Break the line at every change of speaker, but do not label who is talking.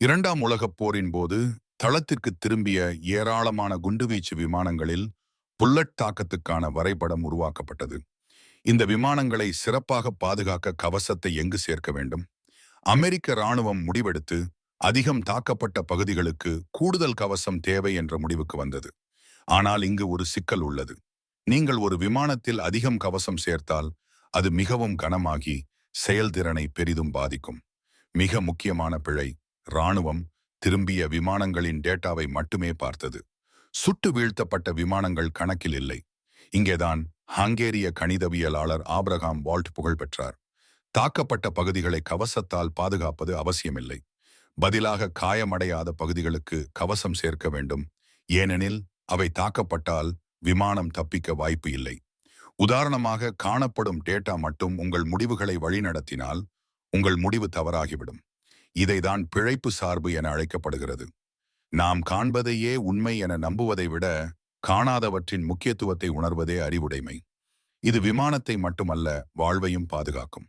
இரண்டாம் உலகப் போரின் போது தளத்திற்கு திரும்பிய ஏராளமான குண்டுவீச்சு விமானங்களில் புல்லட் தாக்கத்துக்கான வரைபடம் உருவாக்கப்பட்டது. இந்த விமானங்களை சிறப்பாக பாதுகாக்க கவசத்தை எங்கு சேர்க்க வேண்டும்? அமெரிக்க இராணுவம் முடிவெடுத்து அதிகம் தாக்கப்பட்ட பகுதிகளுக்கு கூடுதல் கவசம் தேவை என்ற முடிவுக்கு வந்தது. ஆனால் இங்கு ஒரு சிக்கல் உள்ளது. நீங்கள் ஒரு விமானத்தில் அதிகம் கவசம் சேர்த்தால் அது மிகவும் கனமாகி செயல்திறனை பெரிதும் பாதிக்கும். மிக முக்கியமான பிழை ராணுவம் திரும்பிய விமானங்களின் டேட்டாவை மட்டுமே பார்த்தது. சுட்டு வீழ்த்தப்பட்ட விமானங்கள் கணக்கில் இல்லை. இங்கேதான் ஹங்கேரிய கணிதவியலாளர் ஆப்ரகாம் வால்ட் புகழ் பெற்றார். தாக்கப்பட்ட பகுதிகளை கவசத்தால் பாதுகாப்பது அவசியமில்லை. பதிலாக காயமடையாத பகுதிகளுக்கு கவசம் சேர்க்க வேண்டும். ஏனெனில் அவை தாக்கப்பட்டால் விமானம் தப்பிக்க வாய்ப்பு இல்லை. உதாரணமாக காணப்படும் டேட்டா மட்டும் உங்கள் முடிவுகளை வழிநடத்தினால் உங்கள் முடிவு தவறாகிவிடும். இதைதான் பிழைப்பு சார்பு என அழைக்கப்படுகிறது. நாம் காண்பதையே உண்மை என நம்புவதை விட காணாதவற்றின் முக்கியத்துவத்தை உணர்வதே அறிவுடைமை. இது விமானத்தை மட்டுமல்ல வாழ்வையும் பாதுகாக்கும்.